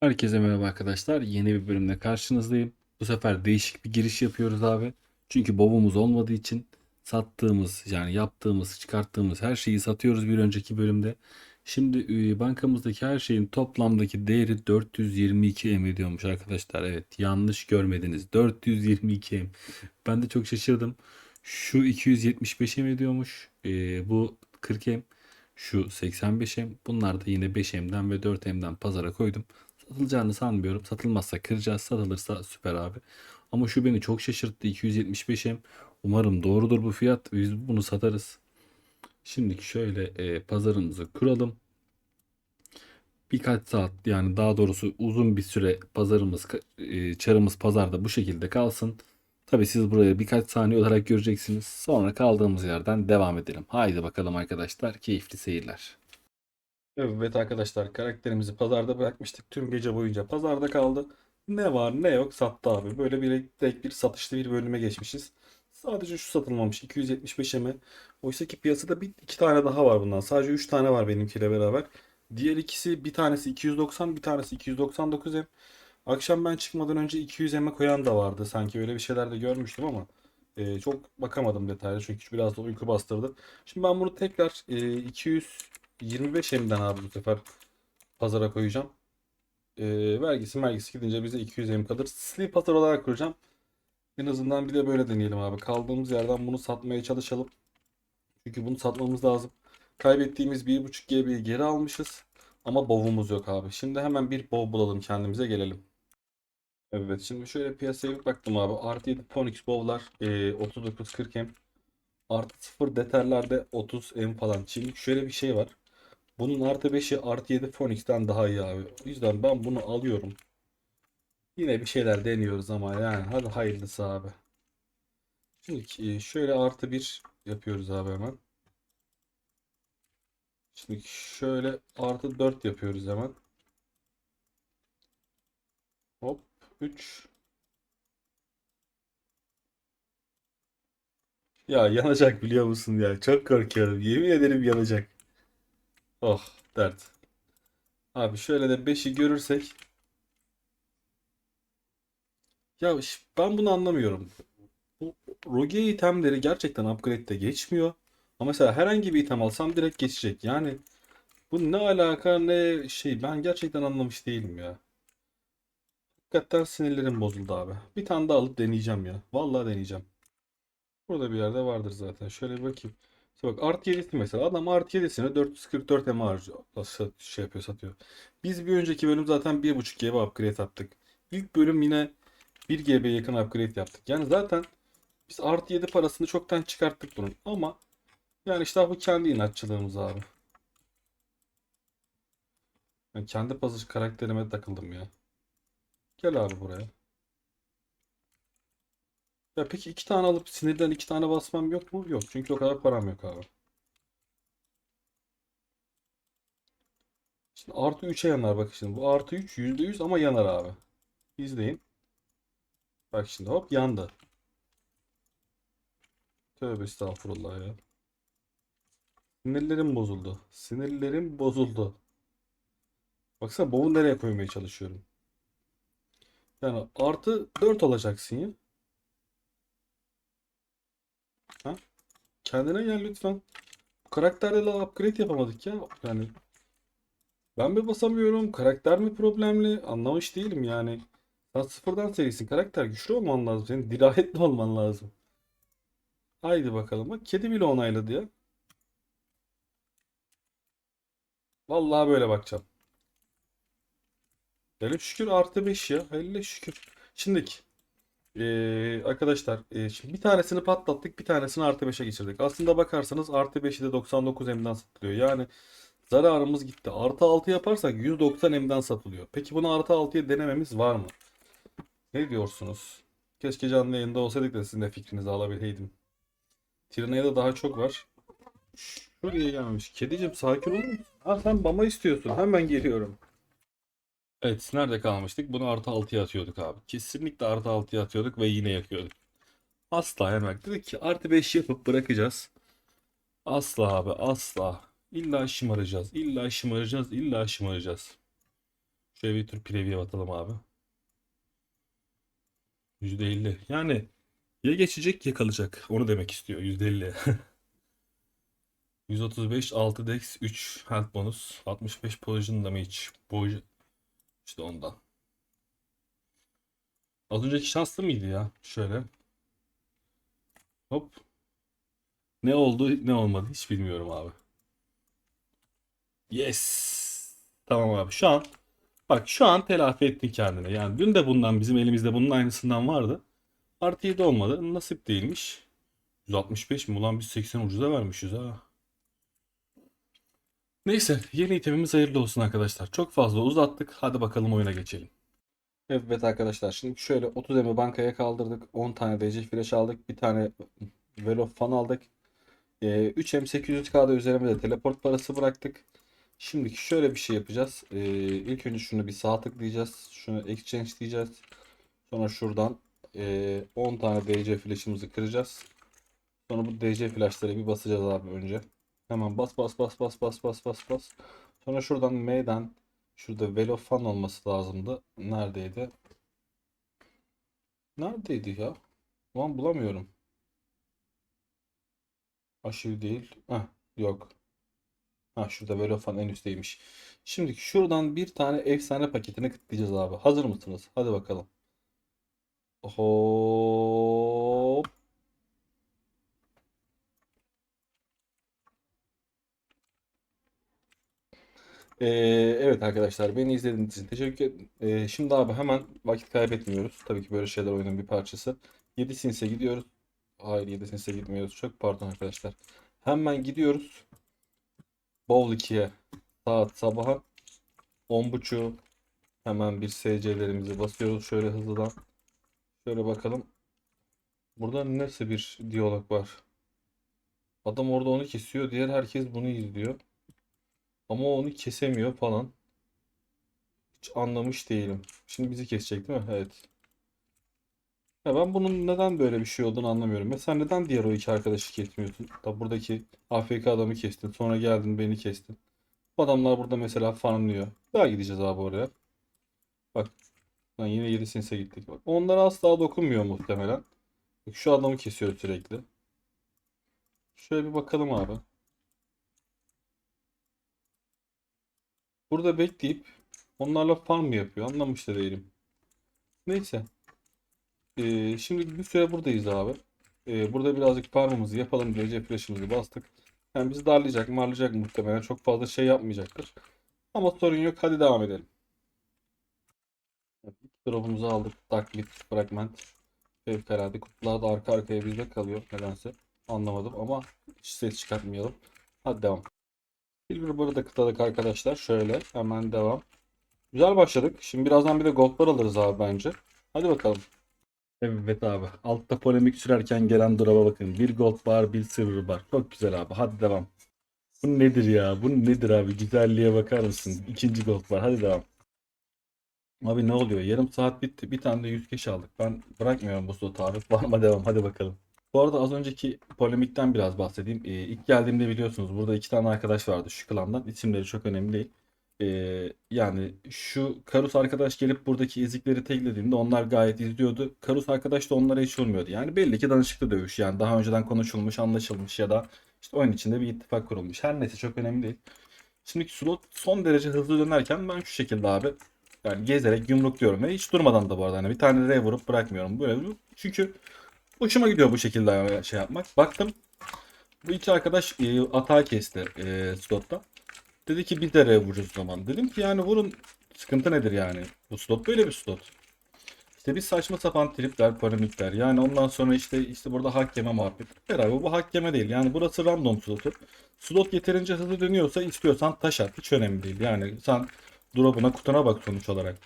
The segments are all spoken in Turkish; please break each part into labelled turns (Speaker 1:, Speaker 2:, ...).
Speaker 1: Herkese merhaba arkadaşlar. Yeni bir bölümde karşınızdayım. Bu sefer değişik bir giriş yapıyoruz abi. Çünkü bobumuz olmadığı için sattığımız yani yaptığımız, çıkarttığımız her şeyi satıyoruz bir önceki bölümde. Şimdi e, bankamızdaki her şeyin toplamdaki değeri 422 M ediyormuş arkadaşlar. Evet yanlış görmediniz. 422 M. Ben de çok şaşırdım. Şu 275 M ediyormuş. E, bu 40 M. Şu 85 M. Bunlar da yine 5 M'den ve 4 M'den pazara koydum. Satılacağını sanmıyorum. Satılmazsa kıracağız. Satılırsa süper abi. Ama şu beni çok şaşırttı. 275'em. Umarım doğrudur bu fiyat. Biz bunu satarız. Şimdi şöyle e, pazarımızı kuralım. Birkaç saat yani daha doğrusu uzun bir süre pazarımız, e, çarımız pazarda bu şekilde kalsın. Tabi siz buraya birkaç saniye olarak göreceksiniz. Sonra kaldığımız yerden devam edelim. Haydi bakalım arkadaşlar. Keyifli seyirler. Evet arkadaşlar karakterimizi pazarda bırakmıştık. Tüm gece boyunca pazarda kaldı. Ne var ne yok sattı abi. Böyle bir tek bir satışlı bir bölüme geçmişiz. Sadece şu satılmamış 275 eme. Oysa ki piyasada bir iki tane daha var bundan. Sadece 3 tane var benimkiyle beraber. Diğer ikisi bir tanesi 290 bir tanesi 299 em. Akşam ben çıkmadan önce 200 eme koyan da vardı. Sanki öyle bir şeyler de görmüştüm ama e, çok bakamadım detaylı çünkü biraz da uyku bastırdı. Şimdi ben bunu tekrar e, 200 25 M'den abi bu sefer pazara koyacağım. Ee, vergisi mergisi gidince bize 200 M kalır. Sleep pazar olarak kuracağım. En azından bir de böyle deneyelim abi. Kaldığımız yerden bunu satmaya çalışalım. Çünkü bunu satmamız lazım. Kaybettiğimiz 1.5 GB'yi geri almışız. Ama bovumuz yok abi. Şimdi hemen bir bov bulalım kendimize gelelim. Evet şimdi şöyle piyasaya bir baktım abi. Artı 7 Ponix bovlar e, 39-40 M. Artı 0 deterlerde 30 M falan. Şimdi şöyle bir şey var. Bunun artı 5'i artı 7 Phoenix'ten daha iyi abi. O yüzden ben bunu alıyorum. Yine bir şeyler deniyoruz ama yani hadi hayırlısı abi. Şimdi e, şöyle artı 1 yapıyoruz abi hemen. Şimdi şöyle artı 4 yapıyoruz hemen. Hop 3. Ya yanacak biliyor musun ya? Çok korkuyorum. Yemin ederim yanacak. Oh dert. Abi şöyle de 5'i görürsek. Ya ben bunu anlamıyorum. Bu Rogue itemleri gerçekten upgrade'de geçmiyor. Ama mesela herhangi bir item alsam direkt geçecek. Yani bu ne alaka ne şey ben gerçekten anlamış değilim ya. Hakikaten sinirlerim bozuldu abi. Bir tane daha alıp deneyeceğim ya. Vallahi deneyeceğim. Burada bir yerde vardır zaten. Şöyle bir bakayım. Bak artı 7'si mesela. Adam artı 7'sine 444 M harcıyor. Şey yapıyor satıyor. Biz bir önceki bölüm zaten 1.5 GB upgrade yaptık. İlk bölüm yine 1 GB'ye yakın upgrade yaptık. Yani zaten biz artı 7 parasını çoktan çıkarttık bunun. Ama yani işte bu kendi inatçılığımız abi. Ben kendi puzzle karakterime takıldım ya. Gel abi buraya. Ya peki iki tane alıp sinirden iki tane basmam yok mu? Yok. Çünkü o kadar param yok abi. Şimdi artı 3'e yanar bak şimdi. Bu artı 3 %100 ama yanar abi. İzleyin. Bak şimdi hop yandı. Tövbe estağfurullah ya. Sinirlerim bozuldu. Sinirlerim bozuldu. Baksana bovu nereye koymaya çalışıyorum. Yani artı 4 alacaksın ya. Ha? Kendine gel lütfen. Bu karakterle upgrade yapamadık ya. Yani ben mi basamıyorum? Karakter mi problemli? Anlamış değilim yani. Sen sıfırdan serisin. Karakter güçlü olman lazım. Senin dirayetli olman lazım. Haydi bakalım. Bak kedi bile onayladı ya. Vallahi böyle bakacağım. Hele şükür artı 5 ya. Hele şükür. Şimdiki. Ee, arkadaşlar e, şimdi bir tanesini patlattık. Bir tanesini artı 5'e geçirdik. Aslında bakarsanız artı 5'i de 99 M'den satılıyor. Yani zararımız gitti. Artı 6 yaparsak 190 M'den satılıyor. Peki bunu artı 6'ya denememiz var mı? Ne diyorsunuz? Keşke canlı yayında olsaydık da sizin de fikrinizi alabileydim. Tirana'ya daha çok var. Şuraya gelmemiş. Kedicim sakin olur? Ha sen mama istiyorsun. Hemen geliyorum. Evet, nerede kalmıştık? Bunu artı 6'ya atıyorduk abi. Kesinlikle artı 6'ya atıyorduk ve yine yakıyorduk. Asla hemen dedik ki artı 5 yapıp bırakacağız. Asla abi asla. İlla şımaracağız. İlla şımaracağız. İlla şımaracağız. Şöyle bir tür preview atalım abi. %50. Yani ya geçecek ya kalacak. Onu demek istiyor %50. 135 6 dex 3 health bonus 65 poison damage Poison işte ondan. Az önceki şanslı mıydı ya? Şöyle. Hop. Ne oldu ne olmadı hiç bilmiyorum abi. Yes. Tamam abi şu an bak şu an telafi ettin kendini. Yani dün de bundan bizim elimizde bunun aynısından vardı. Artı 7 olmadı. Nasip değilmiş. 165 mi? Ulan biz 80 ucuza vermişiz ha. Neyse yeni itemimiz hayırlı olsun arkadaşlar. Çok fazla uzattık. Hadi bakalım oyuna geçelim. Evet arkadaşlar şimdi şöyle 30 emi bankaya kaldırdık. 10 tane DC flash aldık. Bir tane Velo fan aldık. Ee, 3 M 800K'da üzerime de teleport parası bıraktık. Şimdi şöyle bir şey yapacağız. Ee, ilk önce şunu bir sağ tıklayacağız. Şunu exchange diyeceğiz. Sonra şuradan ee, 10 tane DC flash'ımızı kıracağız. Sonra bu DC flash'lara bir basacağız abi önce. Hemen bas bas bas bas bas bas bas bas. Sonra şuradan M'den şurada Velo fan olması lazımdı. Neredeydi? Neredeydi ya? Ulan bulamıyorum. Aşırı değil. Heh, yok. Ha şurada Velo fan en üstteymiş. Şimdi şuradan bir tane efsane paketini tıklayacağız abi. Hazır mısınız? Hadi bakalım. Hop. Ee, evet arkadaşlar beni izlediğiniz için teşekkür ederim. Ee, şimdi abi hemen vakit kaybetmiyoruz. Tabii ki böyle şeyler oyunun bir parçası. 7 Sins'e gidiyoruz. Hayır 7 Sins'e gitmiyoruz. Çok pardon arkadaşlar. Hemen gidiyoruz. Bowl 2'ye. Saat sabaha 10.30 hemen bir SC'lerimizi basıyoruz şöyle hızlıdan. Şöyle bakalım. Burada nasıl bir diyalog var? Adam orada onu kesiyor. Diğer herkes bunu izliyor. Ama onu kesemiyor falan. Hiç anlamış değilim. Şimdi bizi kesecek değil mi? Evet. Ya ben bunun neden böyle bir şey olduğunu anlamıyorum. Mesela neden diğer o iki arkadaşı kesmiyorsun? Da buradaki AFK adamı kestin. Sonra geldin beni kestin. Bu adamlar burada mesela farmlıyor. Daha gideceğiz abi oraya. Bak. Lan yine 7 sinse gittik. Bak. Onlara asla dokunmuyor muhtemelen. Bak, şu adamı kesiyor sürekli. Şöyle bir bakalım abi. Burada bekleyip onlarla farm yapıyor? Anlamış da değilim. Neyse. Ee, şimdi bir süre buradayız abi. Ee, burada birazcık farmımızı yapalım. DC flash'ımızı bastık. Yani bizi darlayacak, marlayacak muhtemelen. Çok fazla şey yapmayacaktır. Ama sorun yok. Hadi devam edelim. Drop'umuzu aldık. Darklit Fragment. Fevkalade. Kutular da arka arkaya bizde kalıyor. Nedense. Anlamadım ama ses çıkartmayalım. Hadi devam. Silver Bar'ı da kıtladık arkadaşlar. Şöyle hemen devam. Güzel başladık. Şimdi birazdan bir de gold bar alırız abi bence. Hadi bakalım. Evet abi. Altta polemik sürerken gelen drop'a bakın. Bir gold bar, bir silver bar. Çok güzel abi. Hadi devam. Bu nedir ya? Bu nedir abi? Güzelliğe bakar mısın? İkinci gold bar. Hadi devam. Abi ne oluyor? Yarım saat bitti. Bir tane de 100 kişi aldık. Ben bırakmıyorum bu slotu abi. Varma devam. Hadi bakalım. Bu arada az önceki polemikten biraz bahsedeyim. Ee, ilk geldiğimde biliyorsunuz burada iki tane arkadaş vardı şu klandan. İsimleri çok önemli değil. Ee, yani şu Karus arkadaş gelip buradaki ezikleri teklediğinde onlar gayet izliyordu. Karus arkadaş da onlara hiç olmuyordu. Yani belli ki danışıklı dövüş. Yani daha önceden konuşulmuş, anlaşılmış ya da işte oyun içinde bir ittifak kurulmuş. Her neyse çok önemli değil. Şimdiki slot son derece hızlı dönerken ben şu şekilde abi yani gezerek yumrukluyorum ve hiç durmadan da bu arada hani bir tane R vurup bırakmıyorum. Böyle çünkü Hoşuma gidiyor bu şekilde şey yapmak. Baktım bu iki arkadaş e, atağı kesti e, slotta. Dedi ki biz de R vuracağız zaman. Dedim ki yani vurun sıkıntı nedir yani? Bu slot böyle bir slot. İşte bir saçma sapan tripler, polemikler. Yani ondan sonra işte işte burada hak yeme. Beraber bu hak yeme değil. Yani burası random slotu. Slot yeterince hızlı dönüyorsa istiyorsan taş at. Hiç önemli değil. Yani sen drop'una kutuna bak sonuç olarak.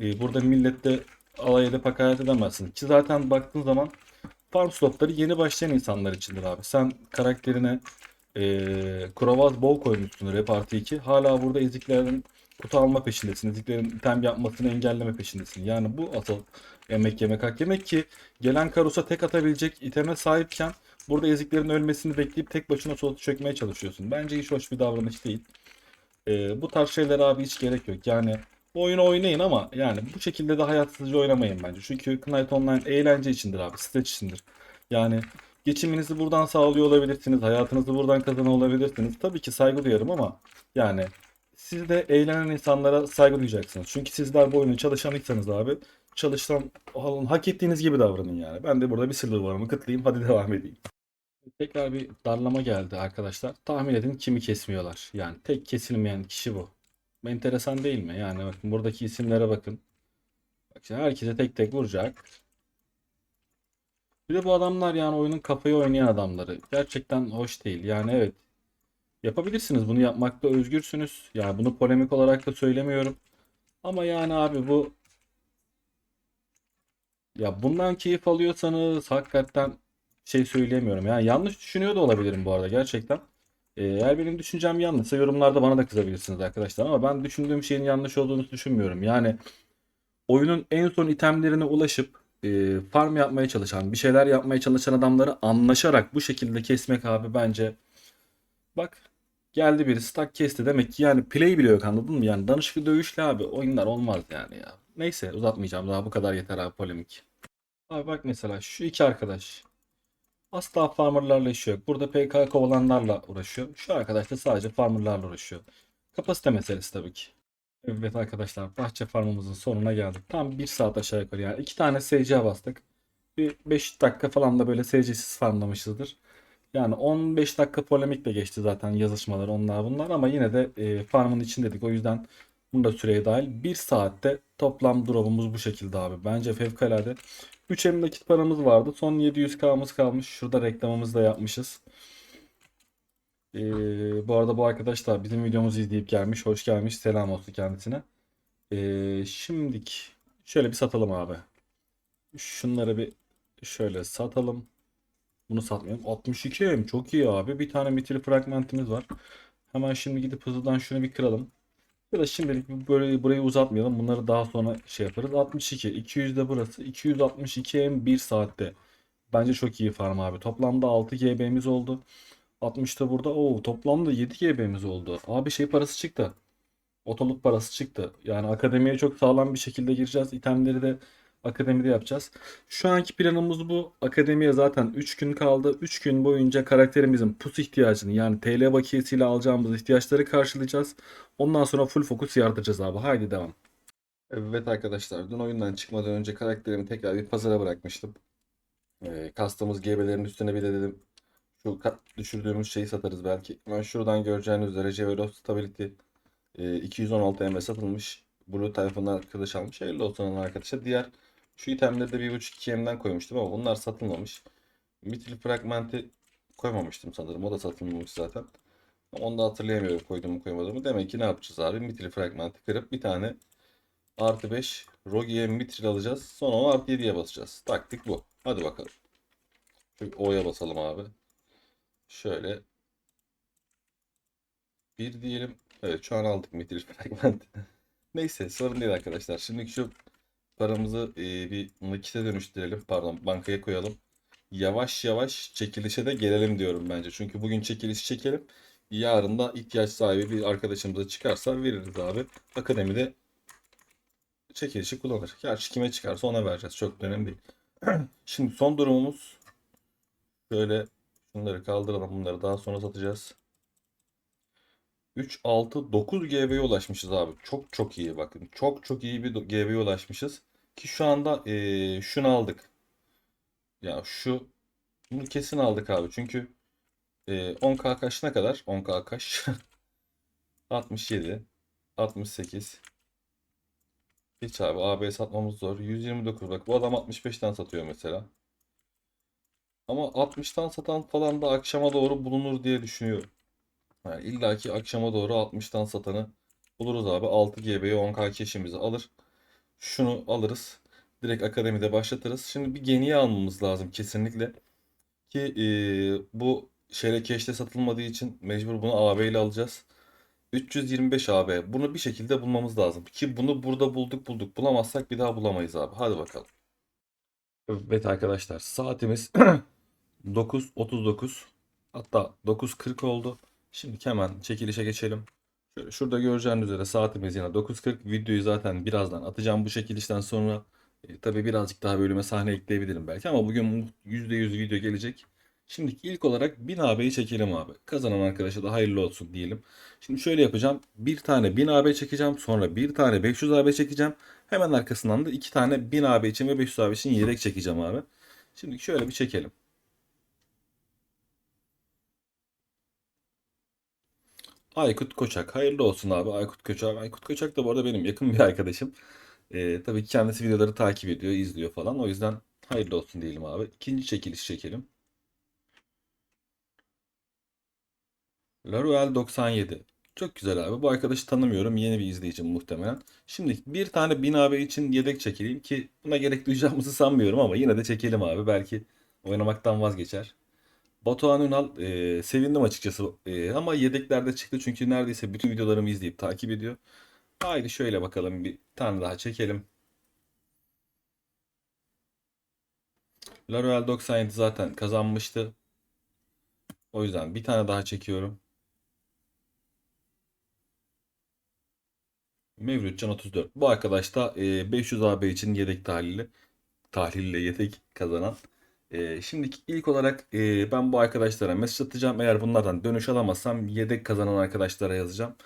Speaker 1: Ee, burada millette alay edip hakaret edemezsin. Ki zaten baktığın zaman farm slotları yeni başlayan insanlar içindir abi. Sen karakterine e, Kuravaz bol koymuşsun Rap Parti 2. Hala burada eziklerin kutu alma peşindesin. Eziklerin item yapmasını engelleme peşindesin. Yani bu asıl emek yemek hak yemek ki gelen Karus'a tek atabilecek iteme sahipken burada eziklerin ölmesini bekleyip tek başına slotu çökmeye çalışıyorsun. Bence hiç hoş bir davranış değil. E, bu tarz şeyler abi hiç gerek yok. Yani Bu oyunu oynayın ama yani bu şekilde de hayatsızca oynamayın bence. Çünkü Knight Online eğlence içindir abi. Stres içindir. Yani geçiminizi buradan sağlıyor olabilirsiniz. Hayatınızı buradan kazanıyor olabilirsiniz. Tabii ki saygı duyarım ama yani siz de eğlenen insanlara saygı duyacaksınız. Çünkü sizler bu oyunu çalışanıysanız abi çalışan hak ettiğiniz gibi davranın yani. Ben de burada bir sırrı varımı kıtlayayım. Hadi devam edeyim. Tekrar bir darlama geldi arkadaşlar. Tahmin edin kimi kesmiyorlar. Yani tek kesilmeyen kişi bu. Enteresan değil mi? Yani bakın buradaki isimlere bakın. Bak şimdi herkese tek tek vuracak. Bir de bu adamlar yani oyunun kafayı oynayan adamları. Gerçekten hoş değil. Yani evet. Yapabilirsiniz. Bunu yapmakta özgürsünüz. Yani bunu polemik olarak da söylemiyorum. Ama yani abi bu ya bundan keyif alıyorsanız hakikaten şey söyleyemiyorum. Yani yanlış düşünüyor da olabilirim bu arada gerçekten. Ee, Eğer benim düşüncem yanlışsa yorumlarda bana da kızabilirsiniz arkadaşlar ama ben düşündüğüm şeyin yanlış olduğunu düşünmüyorum. Yani oyunun en son itemlerine ulaşıp e, farm yapmaya çalışan, bir şeyler yapmaya çalışan adamları anlaşarak bu şekilde kesmek abi bence bak geldi biri stack kesti demek ki yani play bile yok anladın mı? Yani danışıklı dövüşle abi oyunlar olmaz yani ya. Neyse uzatmayacağım daha bu kadar yeter abi polemik. Abi bak mesela şu iki arkadaş. Asla farmerlarla işi yok. Burada PK kovalanlarla uğraşıyor. Şu arkadaş da sadece farmerlarla uğraşıyor. Kapasite meselesi tabii ki. Evet arkadaşlar bahçe farmımızın sonuna geldik. Tam bir saat aşağı yukarı yani. iki tane SC bastık. Bir 5 dakika falan da böyle SC'siz farmlamışızdır. Yani 15 dakika polemikle geçti zaten yazışmalar onlar bunlar ama yine de e, farmın içindeydik. O yüzden bunu da süreye dahil. 1 saatte toplam drop'umuz bu şekilde abi. Bence fevkalade. 3 em nakit paramız vardı. Son 700k'mız kalmış. Şurada reklamımızı da yapmışız. Ee, bu arada bu arkadaş da bizim videomuzu izleyip gelmiş. Hoş gelmiş. Selam olsun kendisine. Ee, şimdik şöyle bir satalım abi. Şunları bir şöyle satalım. Bunu satmayalım. 62 em çok iyi abi. Bir tane mitil fragmentimiz var. Hemen şimdi gidip hızlıdan şunu bir kıralım. Da şimdilik böyle burayı uzatmayalım. Bunları daha sonra şey yaparız. 62. 200 de burası. 262 M 1 saatte. Bence çok iyi farm abi. Toplamda 6 GB'miz oldu. 60 da burada. Oo toplamda 7 GB'miz oldu. Abi şey parası çıktı. Otoluk parası çıktı. Yani akademiye çok sağlam bir şekilde gireceğiz. İtemleri de akademide yapacağız. Şu anki planımız bu. Akademiye zaten 3 gün kaldı. 3 gün boyunca karakterimizin pus ihtiyacını yani TL bakiyesiyle alacağımız ihtiyaçları karşılayacağız. Ondan sonra full fokus yaratacağız abi. Haydi devam. Evet arkadaşlar dün oyundan çıkmadan önce karakterimi tekrar bir pazara bırakmıştım. Ee, kastığımız GB'lerin üstüne bir de dedim şu düşürdüğümüz şeyi satarız belki. Ben şuradan göreceğiniz üzere Jevelo Stability e, 216 M satılmış. Blue tarafından arkadaş almış. Hayırlı olsun ona arkadaşa. Diğer şu itemleri de 1.5-2 M'den koymuştum ama bunlar satılmamış. Mitil fragmenti koymamıştım sanırım. O da satılmamış zaten. Onu da hatırlayamıyorum koydum mu koymadığımı. Demek ki ne yapacağız abi? Mitil fragmenti kırıp bir tane artı 5 Rogi'ye mitril alacağız. Sonra onu artı 7'ye basacağız. Taktik bu. Hadi bakalım. Şu O'ya basalım abi. Şöyle. Bir diyelim. Evet şu an aldık mitril fragmenti. Neyse sorun değil arkadaşlar. Şimdi şu paramızı e, bir nakite dönüştürelim. Pardon bankaya koyalım. Yavaş yavaş çekilişe de gelelim diyorum bence. Çünkü bugün çekiliş çekelim. Yarın da ihtiyaç sahibi bir arkadaşımıza çıkarsa veririz abi. Akademide çekilişi kullanır. Gerçi kime çıkarsa ona vereceğiz. Çok önemli değil. Şimdi son durumumuz şöyle şunları kaldıralım. Bunları daha sonra satacağız. 3, 6, 9 GB'ye ulaşmışız abi. Çok çok iyi bakın. Çok çok iyi bir GB'ye ulaşmışız. Ki şu anda eee, şunu aldık. Ya şu bunu kesin aldık abi. Çünkü eee 10K kaç ne kadar? 10K kaç? 67 68 Hiç abi AB satmamız zor. 129 bak bu adam 65'ten satıyor mesela. Ama 60'tan satan falan da akşama doğru bulunur diye düşünüyorum. Yani İlla ki akşama doğru 60'tan satanı buluruz abi. 6 GB'ye 10K keşimizi alır. Şunu alırız. Direkt akademide başlatırız. Şimdi bir geniye almamız lazım kesinlikle. Ki e, bu şeyle keşte satılmadığı için mecbur bunu AB ile alacağız. 325 AB. Bunu bir şekilde bulmamız lazım. Ki bunu burada bulduk bulduk. Bulamazsak bir daha bulamayız abi. Hadi bakalım. Evet arkadaşlar saatimiz 9.39 hatta 9.40 oldu. Şimdi hemen çekilişe geçelim. Şöyle şurada göreceğiniz üzere saatimiz yine 9.40. Videoyu zaten birazdan atacağım bu çekilişten sonra. E, tabii birazcık daha bölüme sahne ekleyebilirim belki ama bugün %100 video gelecek. Şimdi ilk olarak 1000 AB'yi çekelim abi. Kazanan arkadaşa da hayırlı olsun diyelim. Şimdi şöyle yapacağım. Bir tane 1000 AB çekeceğim. Sonra bir tane 500 AB çekeceğim. Hemen arkasından da iki tane 1000 AB için ve 500 AB için yedek çekeceğim abi. Şimdi şöyle bir çekelim. Aykut Koçak. Hayırlı olsun abi Aykut Koçak. Aykut Koçak da bu arada benim yakın bir arkadaşım. Ee, tabii ki kendisi videoları takip ediyor, izliyor falan. O yüzden hayırlı olsun diyelim abi. İkinci çekiliş çekelim. Laruel 97. Çok güzel abi. Bu arkadaşı tanımıyorum. Yeni bir izleyicim muhtemelen. Şimdi bir tane 1000 AB için yedek çekeyim ki buna gerek duyacağımızı sanmıyorum ama yine de çekelim abi. Belki oynamaktan vazgeçer. Batuhan Ünal e, sevindim açıkçası E, ama yedeklerde çıktı çünkü neredeyse bütün videolarımı izleyip takip ediyor. Haydi şöyle bakalım bir tane daha çekelim. Laruel 97 zaten kazanmıştı. O yüzden bir tane daha çekiyorum. Mevlütcan 34. Bu arkadaş da e, 500 AB için yedek tahlili. Tahlille yedek kazanan. E, şimdi ilk olarak e, ben bu arkadaşlara mesaj atacağım. Eğer bunlardan dönüş alamazsam yedek kazanan arkadaşlara yazacağım.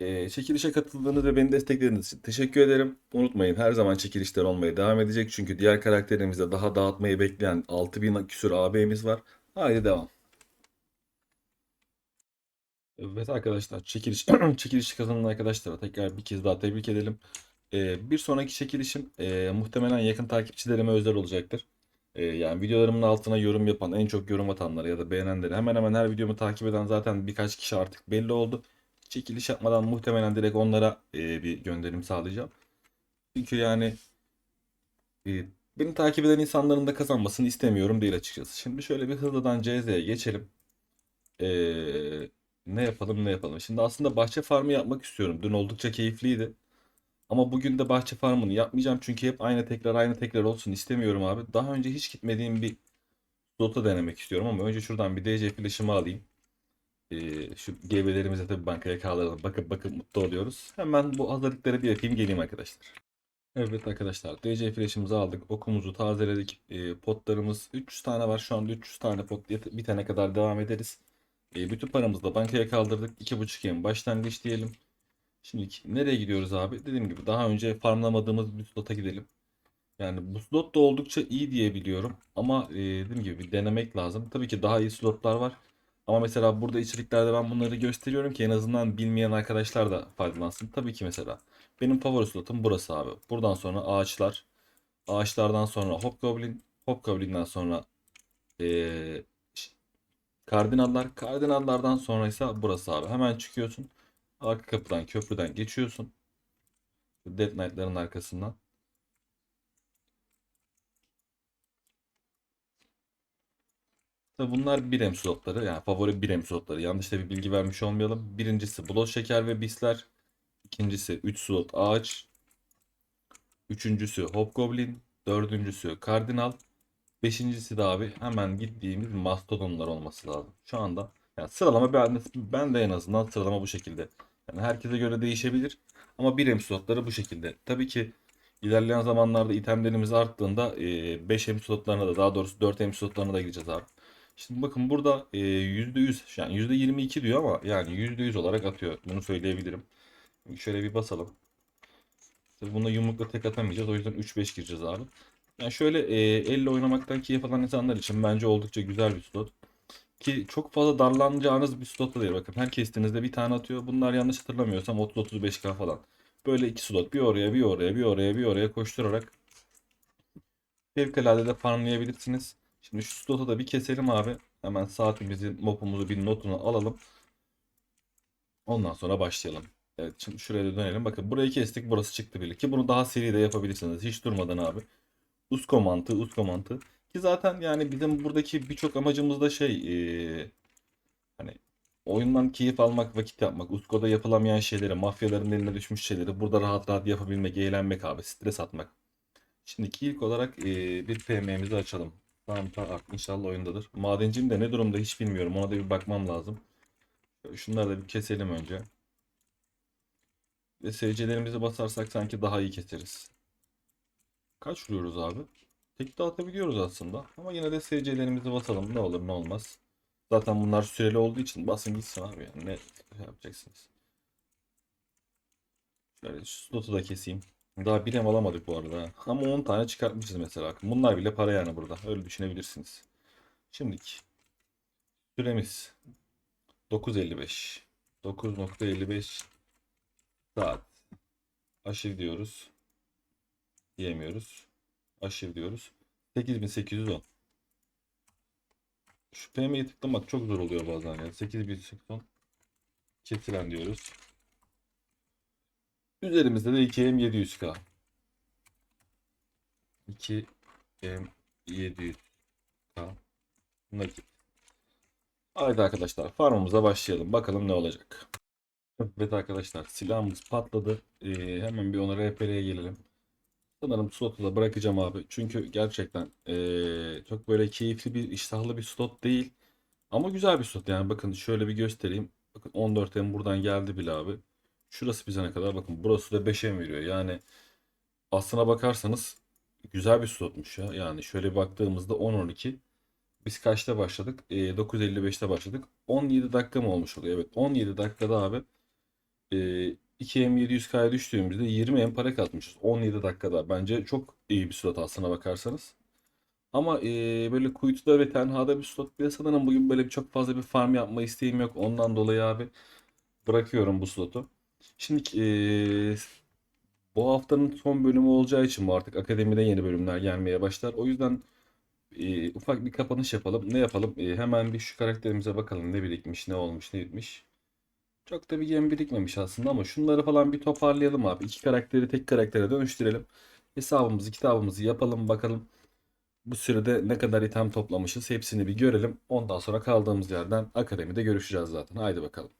Speaker 1: E, çekilişe katıldığınız ve beni desteklediğiniz için teşekkür ederim. Unutmayın her zaman çekilişler olmaya devam edecek. Çünkü diğer karakterimizde daha dağıtmayı bekleyen 6000 küsur AB'miz var. Haydi devam. Evet arkadaşlar çekiliş çekilişi kazanan arkadaşlara tekrar bir kez daha tebrik edelim. Ee, bir sonraki çekilişim e, muhtemelen yakın takipçilerime özel olacaktır. Ee, yani videolarımın altına yorum yapan, en çok yorum atanlara ya da beğenenleri hemen hemen her videomu takip eden zaten birkaç kişi artık belli oldu. Çekiliş yapmadan muhtemelen direkt onlara e, bir gönderim sağlayacağım. Çünkü yani e, beni takip eden insanların da kazanmasını istemiyorum değil açıkçası. Şimdi şöyle bir hızlıdan CZ'ye geçelim. Eee ne yapalım ne yapalım. Şimdi aslında bahçe farmı yapmak istiyorum. Dün oldukça keyifliydi. Ama bugün de bahçe farmını yapmayacağım. Çünkü hep aynı tekrar aynı tekrar olsun istemiyorum abi. Daha önce hiç gitmediğim bir slota denemek istiyorum. Ama önce şuradan bir DC flash'ımı alayım. Ee, şu GB'lerimize tabii bankaya kaldıralım. Bakıp bakıp mutlu oluyoruz. Hemen bu hazırlıkları bir yapayım geleyim arkadaşlar. Evet arkadaşlar DC flash'ımızı aldık. Okumuzu tazeledik. Ee, potlarımız 300 tane var. Şu anda 300 tane pot bitene kadar devam ederiz. E, bütün paramızı da bankaya kaldırdık. 2.5 yem başlangıç diyelim. Şimdi nereye gidiyoruz abi? Dediğim gibi daha önce farmlamadığımız bir slota gidelim. Yani bu slot da oldukça iyi diye biliyorum. Ama e, dediğim gibi bir denemek lazım. Tabii ki daha iyi slotlar var. Ama mesela burada içeriklerde ben bunları gösteriyorum ki en azından bilmeyen arkadaşlar da faydalansın. Tabii ki mesela benim favori slotum burası abi. Buradan sonra ağaçlar. Ağaçlardan sonra Hobgoblin. Hobgoblin'den sonra ee, Kardinallar. Kardinallardan sonra ise burası abi. Hemen çıkıyorsun. Arka kapıdan köprüden geçiyorsun. Dead Knight'ların arkasından. Tabi bunlar birem slotları. Yani favori birem slotları. Yanlış da bir bilgi vermiş olmayalım. Birincisi Blood Şeker ve Bisler. İkincisi 3 slot ağaç. Üçüncüsü Hobgoblin. Dördüncüsü Kardinal. Beşincisi de abi hemen gittiğimiz mastodonlar olması lazım. Şu anda yani sıralama ben, ben de en azından sıralama bu şekilde. Yani herkese göre değişebilir. Ama bir slotları bu şekilde. Tabii ki ilerleyen zamanlarda itemlerimiz arttığında 5 e, slotlarına da daha doğrusu 4 slotlarına da gireceğiz abi. Şimdi bakın burada e, %100 yani %22 diyor ama yani %100 olarak atıyor. Bunu söyleyebilirim. Şöyle bir basalım. Tabii buna yumrukla tek atamayacağız. O yüzden 3-5 gireceğiz abi. Yani şöyle e, elle oynamaktan keyif alan insanlar için bence oldukça güzel bir slot. Ki çok fazla darlanacağınız bir slot da değil. Bakın her kestiğinizde bir tane atıyor. Bunlar yanlış hatırlamıyorsam 30-35k falan. Böyle iki slot bir oraya bir oraya bir oraya bir oraya koşturarak fevkalade de farmlayabilirsiniz. Şimdi şu slotu da bir keselim abi. Hemen saatimizi, mopumuzu bir notunu alalım. Ondan sonra başlayalım. Evet şimdi şuraya da dönelim. Bakın burayı kestik burası çıktı bile. Ki bunu daha seri de yapabilirsiniz. Hiç durmadan abi. Usko mantığı, Usko mantığı. Ki zaten yani bizim buradaki birçok amacımız da şey ee, hani oyundan keyif almak, vakit yapmak, Usko'da yapılamayan şeyleri, mafyaların eline düşmüş şeyleri burada rahat rahat yapabilmek, eğlenmek abi, stres atmak. Şimdiki ilk olarak ee, bir PM'mizi açalım. Tamam tamam inşallah oyundadır. Madencim de ne durumda hiç bilmiyorum. Ona da bir bakmam lazım. Şunları da bir keselim önce. Ve SC'lerimizi basarsak sanki daha iyi keseriz. Kaç vuruyoruz abi? Tek de atabiliyoruz aslında. Ama yine de SC'lerimizi basalım. Ne olur ne olmaz. Zaten bunlar süreli olduğu için basın gitsin abi yani. Ne şey yapacaksınız? Şöyle slotu da keseyim. Daha bir em alamadık bu arada. Ama 10 tane çıkartmışız mesela. Bunlar bile para yani burada. Öyle düşünebilirsiniz. Şimdiki süremiz 9.55 9.55 saat. Aşırı diyoruz. Diyemiyoruz. Aşırı diyoruz. 8810. Şu PM'yi tıklamak çok zor oluyor bazen yani. 8810 kesilen diyoruz. Üzerimizde de 2M700K. 2M700K nakit. Haydi arkadaşlar farmımıza başlayalım. Bakalım ne olacak. Evet arkadaşlar silahımız patladı. Ee, hemen bir ona RP'ye gelelim. Sanırım slotu da bırakacağım abi. Çünkü gerçekten ee, çok böyle keyifli bir iştahlı bir slot değil. Ama güzel bir slot yani bakın şöyle bir göstereyim. Bakın 14M buradan geldi bile abi. Şurası bize ne kadar bakın burası da 5M veriyor. Yani aslına bakarsanız güzel bir slotmuş ya. Yani şöyle baktığımızda 10-12. Biz kaçta başladık? Ee, 9.55'te başladık. 17 dakika mı olmuş oluyor? Evet 17 dakikada abi e, 2M700K'ya düştüğümüzde 20M para katmışız. 17 dakikada. Bence çok iyi bir slot aslına bakarsanız. Ama e, böyle kuytuda ve tenhada bir slot sanırım bugün böyle çok fazla bir farm yapma isteğim yok. Ondan dolayı abi bırakıyorum bu slotu. Şimdi e, bu haftanın son bölümü olacağı için bu artık akademide yeni bölümler gelmeye başlar. O yüzden e, ufak bir kapanış yapalım. Ne yapalım? E, hemen bir şu karakterimize bakalım. Ne birikmiş, ne olmuş, ne bitmiş. Çok da bir gem birikmemiş aslında ama şunları falan bir toparlayalım abi. İki karakteri tek karaktere dönüştürelim. Hesabımızı, kitabımızı yapalım bakalım. Bu sürede ne kadar item toplamışız hepsini bir görelim. Ondan sonra kaldığımız yerden akademide görüşeceğiz zaten. Haydi bakalım.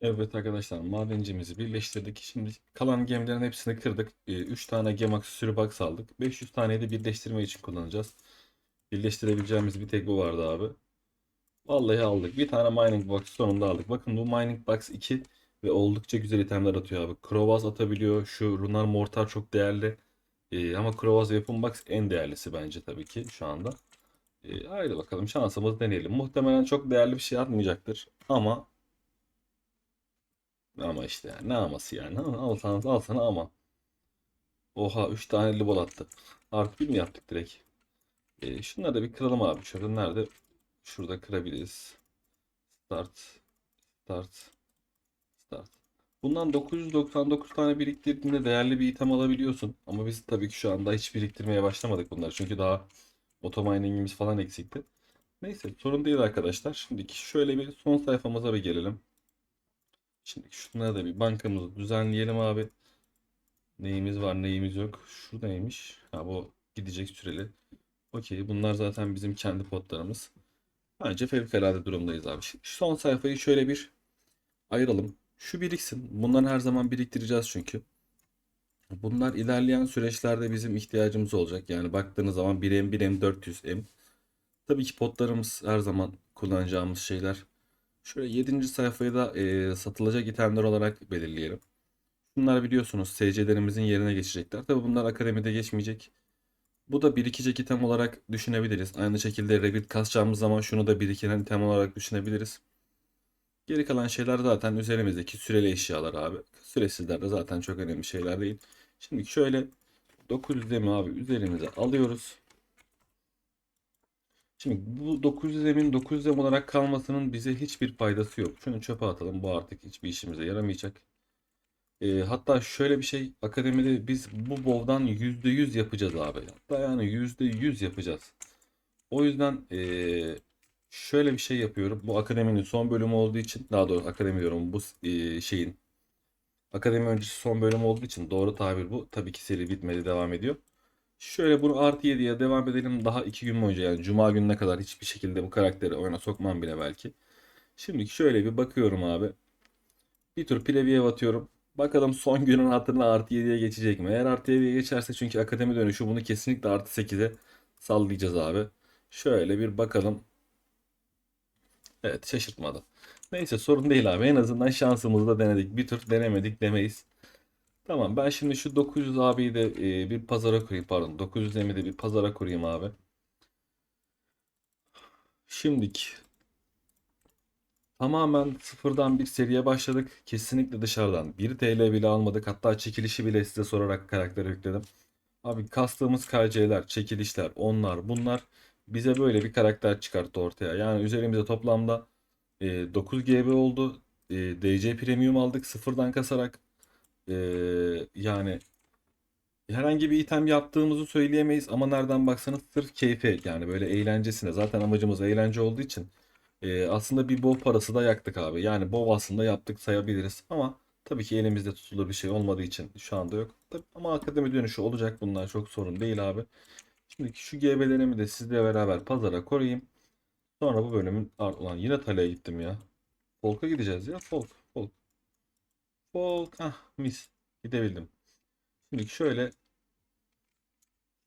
Speaker 1: Evet arkadaşlar madencimizi birleştirdik. Şimdi kalan gemlerin hepsini kırdık. 3 tane gem aksı sürü box aldık. 500 taneyi de birleştirme için kullanacağız. Birleştirebileceğimiz bir tek bu vardı abi. Vallahi aldık. Bir tane mining box sonunda aldık. Bakın bu mining box 2 ve oldukça güzel itemler atıyor abi. Krovaz atabiliyor. Şu runar mortar çok değerli. Ee, ama Krovaz Weapon Box en değerlisi bence tabii ki şu anda. Ee, haydi bakalım şansımızı deneyelim. Muhtemelen çok değerli bir şey atmayacaktır. Ama ama işte yani ne aması yani. Al sana, al sana ama. Oha 3 tane libol attı. Artı bir mi yaptık direkt? Ee, şunları da bir kıralım abi. Şurada nerede? Şurada kırabiliriz. Start. Start. Start. Bundan 999 tane biriktirdiğinde değerli bir item alabiliyorsun. Ama biz tabii ki şu anda hiç biriktirmeye başlamadık bunları. Çünkü daha otominingimiz falan eksikti. Neyse sorun değil arkadaşlar. Şimdi şöyle bir son sayfamıza bir gelelim. Şimdi şunlara da bir bankamızı düzenleyelim abi. Neyimiz var neyimiz yok. Şu neymiş? Ha bu gidecek süreli. Okey bunlar zaten bizim kendi potlarımız. Bence fevkalade durumdayız abi. Son sayfayı şöyle bir ayıralım. Şu biriksin. Bunları her zaman biriktireceğiz çünkü. Bunlar ilerleyen süreçlerde bizim ihtiyacımız olacak. Yani baktığınız zaman 1M, 1M, 400M. Tabii ki potlarımız her zaman kullanacağımız şeyler. Şöyle 7. sayfayı da e, satılacak itemler olarak belirleyelim. Bunlar biliyorsunuz SC'lerimizin yerine geçecekler. Tabii bunlar akademide geçmeyecek. Bu da birikecek item olarak düşünebiliriz. Aynı şekilde Revit kasacağımız zaman şunu da biriken item olarak düşünebiliriz. Geri kalan şeyler zaten üzerimizdeki süreli eşyalar abi. Süresizler de zaten çok önemli şeyler değil. Şimdi şöyle 900 mi abi üzerimize alıyoruz. Şimdi bu 900 emin 900 em olarak kalmasının bize hiçbir faydası yok. Şunu çöpe atalım. Bu artık hiçbir işimize yaramayacak. Ee, hatta şöyle bir şey akademide biz bu bovdan %100 yapacağız abi. Hatta yani %100 yapacağız. O yüzden ee, şöyle bir şey yapıyorum. Bu akademinin son bölümü olduğu için daha doğrusu akademi diyorum bu ee, şeyin akademi öncesi son bölüm olduğu için doğru tabir bu. Tabii ki seri bitmedi devam ediyor. Şöyle bunu artı 7'ye devam edelim. Daha 2 gün boyunca yani cuma gününe kadar hiçbir şekilde bu karakteri oyuna sokmam bile belki. Şimdi şöyle bir bakıyorum abi. Bir tur preview atıyorum. Bakalım son günün hatırına artı 7'ye geçecek mi? Eğer artı 7'ye geçerse çünkü akademi dönüşü bunu kesinlikle artı 8'e sallayacağız abi. Şöyle bir bakalım. Evet şaşırtmadı. Neyse sorun değil abi. En azından şansımızı da denedik. Bir tur denemedik demeyiz. Tamam ben şimdi şu 900 abiyi de e, bir pazara kurayım pardon 900 M'i de bir pazara kurayım abi. Şimdiki tamamen sıfırdan bir seriye başladık. Kesinlikle dışarıdan 1 TL bile almadık. Hatta çekilişi bile size sorarak karaktere yükledim. Abi kastığımız KC'ler, çekilişler, onlar bunlar bize böyle bir karakter çıkarttı ortaya. Yani üzerimize toplamda e, 9 GB oldu. E, DC Premium aldık sıfırdan kasarak. E, yani herhangi bir item yaptığımızı söyleyemeyiz ama nereden baksanız sırf keyfe yani böyle eğlencesine. Zaten amacımız eğlence olduğu için e, aslında bir BOV parası da yaktık abi. Yani BOV aslında yaptık sayabiliriz ama tabii ki elimizde tutulur bir şey olmadığı için şu anda yok. Tabii, ama akademi dönüşü olacak bunlar çok sorun değil abi. Şimdi şu GB'lerimi de sizle beraber pazara koyayım. Sonra bu bölümün ulan yine Tala'ya gittim ya. Folk'a gideceğiz ya. Folk, Folk. Folk. Ah mis. Gidebildim. Şimdi şöyle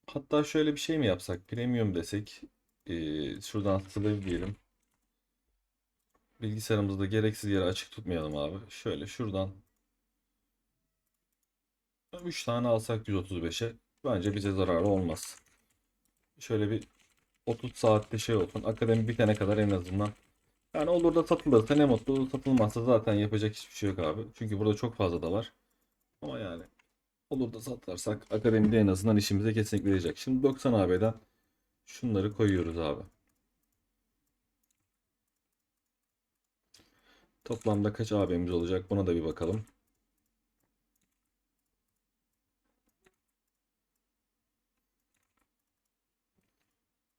Speaker 1: hatta şöyle bir şey mi yapsak? Premium desek. Ee, şuradan slave diyelim. Bilgisayarımızda gereksiz yere açık tutmayalım abi. Şöyle şuradan 3 tane alsak 135'e bence bize zararı olmaz. Şöyle bir 30 saatte şey olsun. Akademi bitene kadar en azından. Yani olur da satılırsa ne mutlu. Satılmazsa zaten yapacak hiçbir şey yok abi. Çünkü burada çok fazla da var. Ama yani olur da satarsak akademide en azından işimize kesinlikle yarayacak. Şimdi 90 AB'den şunları koyuyoruz abi. Toplamda kaç AB'miz olacak? Buna da bir bakalım.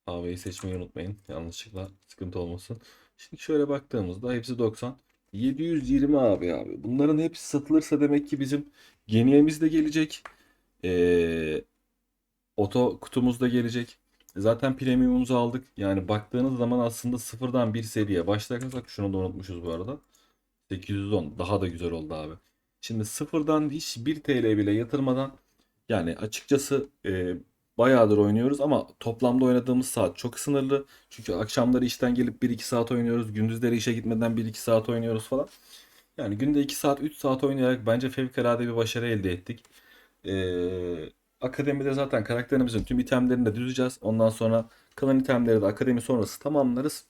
Speaker 1: AB'yi seçmeyi unutmayın. Yanlışlıkla sıkıntı olmasın. Şimdi şöyle baktığımızda hepsi 90. 720 abi abi. Bunların hepsi satılırsa demek ki bizim geniyemiz de gelecek. Ee, oto kutumuz da gelecek. Zaten premiumumuzu aldık. Yani baktığınız zaman aslında sıfırdan bir seriye başlarsak şunu da unutmuşuz bu arada. 810 daha da güzel oldu abi. Şimdi sıfırdan hiç 1 TL bile yatırmadan yani açıkçası e, bayağıdır oynuyoruz ama toplamda oynadığımız saat çok sınırlı. Çünkü akşamları işten gelip 1-2 saat oynuyoruz. Gündüzleri işe gitmeden 1-2 saat oynuyoruz falan. Yani günde 2 saat 3 saat oynayarak bence fevkalade bir başarı elde ettik. Ee, akademide zaten karakterimizin tüm itemlerini de düzeceğiz. Ondan sonra kalan itemleri de akademi sonrası tamamlarız.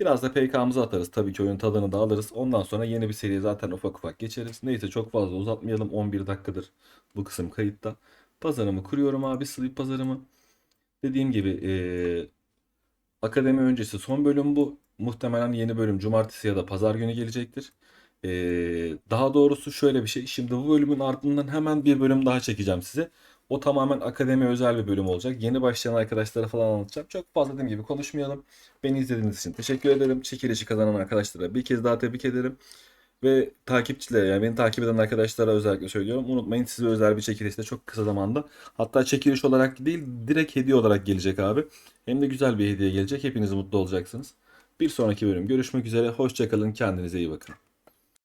Speaker 1: Biraz da PK'mızı atarız. Tabii ki oyun tadını da alırız. Ondan sonra yeni bir seriye zaten ufak ufak geçeriz. Neyse çok fazla uzatmayalım. 11 dakikadır bu kısım kayıtta. Pazarımı kuruyorum abi. Sleep pazarımı. Dediğim gibi eee, akademi öncesi son bölüm bu. Muhtemelen yeni bölüm cumartesi ya da pazar günü gelecektir. Eee, daha doğrusu şöyle bir şey. Şimdi bu bölümün ardından hemen bir bölüm daha çekeceğim size. O tamamen akademi özel bir bölüm olacak. Yeni başlayan arkadaşlara falan anlatacağım. Çok fazla dediğim gibi konuşmayalım. Beni izlediğiniz için teşekkür ederim. Çekilişi kazanan arkadaşlara bir kez daha tebrik ederim. Ve takipçilere yani beni takip eden arkadaşlara özellikle söylüyorum. Unutmayın size özel bir çekiliş de çok kısa zamanda. Hatta çekiliş olarak değil direkt hediye olarak gelecek abi. Hem de güzel bir hediye gelecek. Hepiniz mutlu olacaksınız. Bir sonraki bölüm görüşmek üzere. Hoşçakalın. Kendinize iyi bakın.